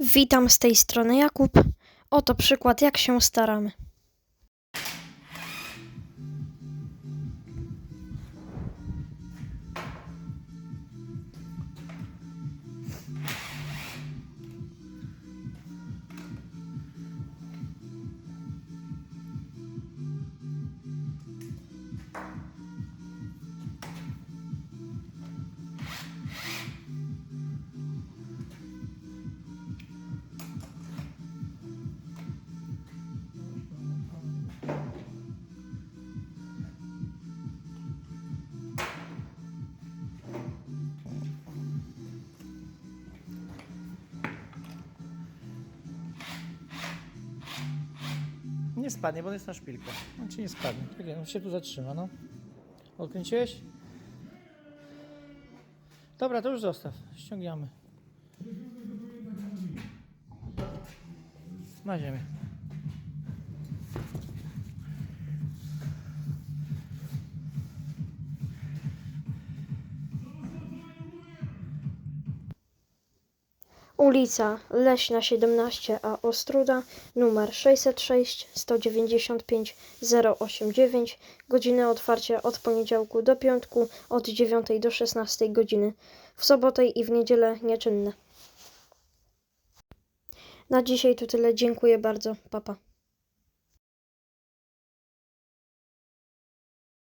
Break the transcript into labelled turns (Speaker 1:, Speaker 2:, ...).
Speaker 1: Witam z tej strony Jakub. Oto przykład, jak się staramy.
Speaker 2: Nie spadnie, bo on jest na szpilkę. On ci nie spadnie. Tak, on się tu zatrzyma, no. Odkręciłeś? Dobra, to już zostaw. Ściągniamy. Na ziemię.
Speaker 1: Ulica Leśna 17, a Ostruda numer 606 195 089. Godziny otwarcia od poniedziałku do piątku od 9 do 16 godziny. W sobotę i w niedzielę nieczynne. Na dzisiaj to tyle. Dziękuję bardzo. Papa. Pa.